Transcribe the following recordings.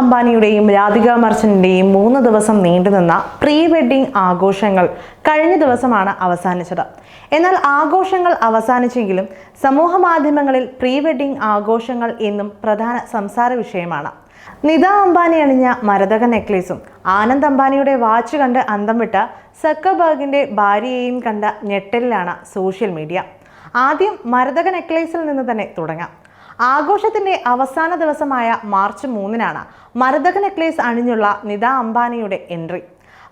അംബാനിയുടെയും രാധിക മർച്ചന്റിന്റെയും മൂന്ന് ദിവസം നീണ്ടുനിന്ന പ്രീ വെഡിംഗ് ആഘോഷങ്ങൾ കഴിഞ്ഞ ദിവസമാണ് അവസാനിച്ചത്. എന്നാൽ ആഘോഷങ്ങൾ അവസാനിച്ചെങ്കിലും സമൂഹ മാധ്യമങ്ങളിൽ പ്രീ വെഡിംഗ് ആഘോഷങ്ങൾ എന്നും പ്രധാന സംസാര വിഷയമാണ്. നിത അംബാനി അണിഞ്ഞ മരതക നെക്ലേസും ആനന്ദ് അംബാനിയുടെ വാച്ച് കണ്ട് അന്തം വിട്ട സക്കബാഗിന്റെ ഭാര്യയെയും കണ്ട ഞെട്ടലിലാണ് സോഷ്യൽ മീഡിയ. ആദ്യം മരതക നെക്ലേസിൽ നിന്ന് തന്നെ തുടങ്ങാം. ആഘോഷത്തിന്റെ അവസാന ദിവസമായ മാർച്ച് മൂന്നിനാണ് മരതക നെക്ലേസ് അണിഞ്ഞുള്ള നിത അംബാനിയുടെ എൻട്രി.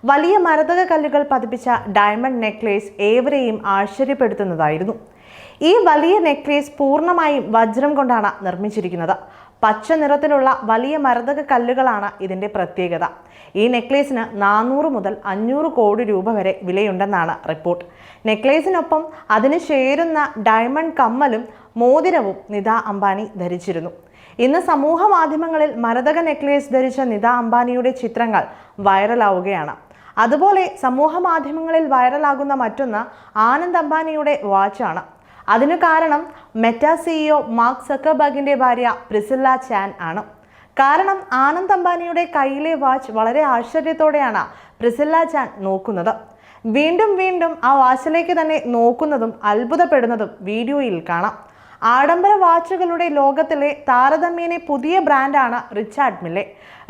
വലിയ മരതക കല്ലുകൾ പതിപ്പിച്ച ഡയമണ്ട് നെക്ലേസ് ഏവരെയും ആശ്ചര്യപ്പെടുത്തുന്നതായിരുന്നു. ഈ വലിയ നെക്ലേസ് പൂർണമായും വജ്രം കൊണ്ടാണ് നിർമ്മിച്ചിരിക്കുന്നത്. പച്ച നിറത്തിലുള്ള വലിയ മരതക കല്ലുകളാണ് ഇതിന്റെ പ്രത്യേകത. ഈ നെക്ലേസിന് നാനൂറ് മുതൽ അഞ്ഞൂറ് കോടി രൂപ വരെ വിലയുണ്ടെന്നാണ് റിപ്പോർട്ട്. നെക്ലേസിനൊപ്പം അതിന് ചേരുന്ന ഡയമണ്ട് കമ്മലും മോതിരവും നിത അംബാനി ധരിച്ചിരുന്നു. ഇന്ന് സമൂഹ മാധ്യമങ്ങളിൽ മരതക നെക്ലേസ് ധരിച്ച നിത അംബാനിയുടെ ചിത്രങ്ങൾ വൈറലാവുകയാണ്. അതുപോലെ സമൂഹ മാധ്യമങ്ങളിൽ വൈറലാകുന്ന മറ്റൊന്ന് ആനന്ദ് അംബാനിയുടെ വാച്ചാണ്. അതിനു കാരണം മെറ്റ സിഇഒ മാർക്ക് സക്കർബർഗിന്റെ ഭാര്യ പ്രിസില്ല ചാൻ ആണ്. കാരണം ആനന്ദ് അംബാനിയുടെ കയ്യിലെ വാച്ച് വളരെ ആശ്ചര്യത്തോടെയാണ് പ്രിസില്ല ചാൻ നോക്കുന്നത്. വീണ്ടും വീണ്ടും ആ വാച്ചിലേക്ക് തന്നെ നോക്കുന്നതും അത്ഭുതപ്പെടുന്നതും വീഡിയോയിൽ കാണാം. ആഡംബര വാച്ചുകളുടെ ലോകത്തിലെ താരതമ്യേന പുതിയ ബ്രാൻഡാണ് റിച്ചാർഡ് മില്ലെ.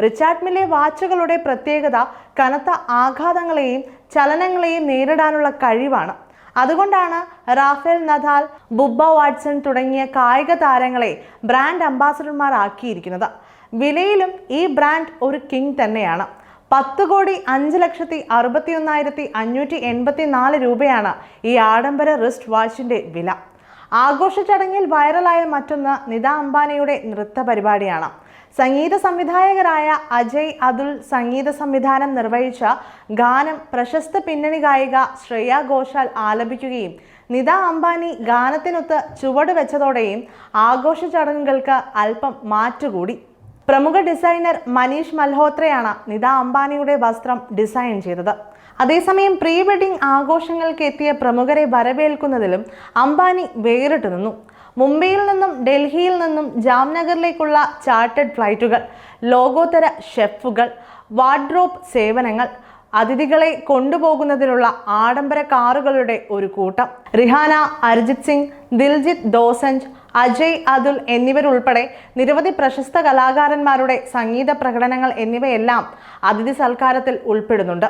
റിച്ചാർഡ് മില്ലെ വാച്ചുകളുടെ പ്രത്യേകത കനത്ത ആഘാതങ്ങളെയും ചലനങ്ങളെയും നേരിടാനുള്ള കഴിവാണ്. അതുകൊണ്ടാണ് റാഫേൽ നദാൽ ബുബ്ബ വാട്സൺ തുടങ്ങിയ കായിക താരങ്ങളെ ബ്രാൻഡ് അംബാസഡർമാരാക്കിയിരിക്കുന്നത്. വിലയിലും ഈ ബ്രാൻഡ് ഒരു കിങ് തന്നെയാണ്. പത്ത് കോടി അഞ്ച് ലക്ഷത്തി അറുപത്തി ഒന്നായിരത്തി അഞ്ഞൂറ്റി എൺപത്തി നാല് രൂപയാണ് ഈ ആഡംബര റിസ്റ്റ് വാച്ചിന്റെ വില. ആഘോഷ ചടങ്ങിൽ വൈറലായ മറ്റൊന്ന് നിത അംബാനിയുടെ നൃത്ത പരിപാടിയാണ്. സംഗീത സംവിധായകരായ അജയ് അതുൽ സംഗീത സംവിധാനം നിർവഹിച്ച ഗാനം പ്രശസ്ത പിന്നണി ഗായിക ശ്രേയ ഘോഷാൽ ആലപിക്കുകയും നിത അംബാനി ഗാനത്തിനൊത്ത് ചുവട് വെച്ചതോടെയും ആഘോഷ ചടങ്ങുകൾക്ക് അല്പം മാറ്റുകൂടി. പ്രമുഖ ഡിസൈനർ മനീഷ് മൽഹോത്രയാണ് നിത അംബാനിയുടെ വസ്ത്രം ഡിസൈൻ ചെയ്തത്. അതേസമയം പ്രീ വെഡിംഗ് ആഘോഷങ്ങൾക്ക് എത്തിയ പ്രമുഖരെ വരവേൽക്കുന്നതിലും അംബാനി വേറിട്ടു നിന്നു. മുംബൈയിൽ നിന്നും ഡൽഹിയിൽ നിന്നും ജാംനഗറിലേക്കുള്ള ചാർട്ടേഡ് ഫ്ലൈറ്റുകൾ ലോകോത്തര ഷെഫുകൾ വാർഡ്രോബ് സേവനങ്ങൾ അതിഥികളെ കൊണ്ടുപോകുന്നതിനുള്ള ആഡംബര കാറുകളുടെ ഒരു കൂട്ടം. റിഹാന അർജിത് സിംഗ് ദിൽജിത്ത് ദോസഞ്ച് അജയ് അതുൽ എന്നിവരുൾപ്പെടെ നിരവധി പ്രശസ്ത കലാകാരന്മാരുടെ സംഗീത പ്രകടനങ്ങൾ എന്നിവയെല്ലാം അതിഥി സൽക്കാരത്തിൽ ഉൾപ്പെടുന്നുണ്ട്.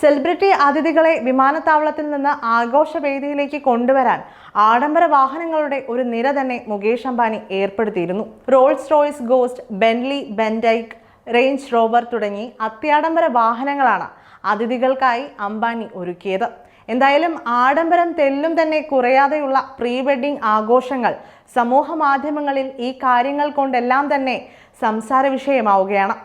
സെലിബ്രിറ്റി അതിഥികളെ വിമാനത്താവളത്തിൽ നിന്ന് ആഘോഷവേദിയിലേക്ക് കൊണ്ടുവരാൻ ആഡംബര വാഹനങ്ങളുടെ ഒരു നിര തന്നെ മുകേഷ് അംബാനി ഏർപ്പെടുത്തിയിരുന്നു. Rolls Royce Ghost Bentley Bentayga Range Rover തുടങ്ങി അത്യാഡംബര വാഹനങ്ങളാണ് അതിഥികൾക്കായി അംബാനി ഒരുക്കിയത്. എന്തായാലും ആഡംബരം തെല്ലും തന്നെ കുറയാതെയുള്ള പ്രീ വെഡിംഗ് ആഘോഷങ്ങൾ സമൂഹ മാധ്യമങ്ങളിൽ ഈ കാര്യങ്ങൾ കൊണ്ടെല്ലാം തന്നെ സംസാര വിഷയമാവുകയാണ്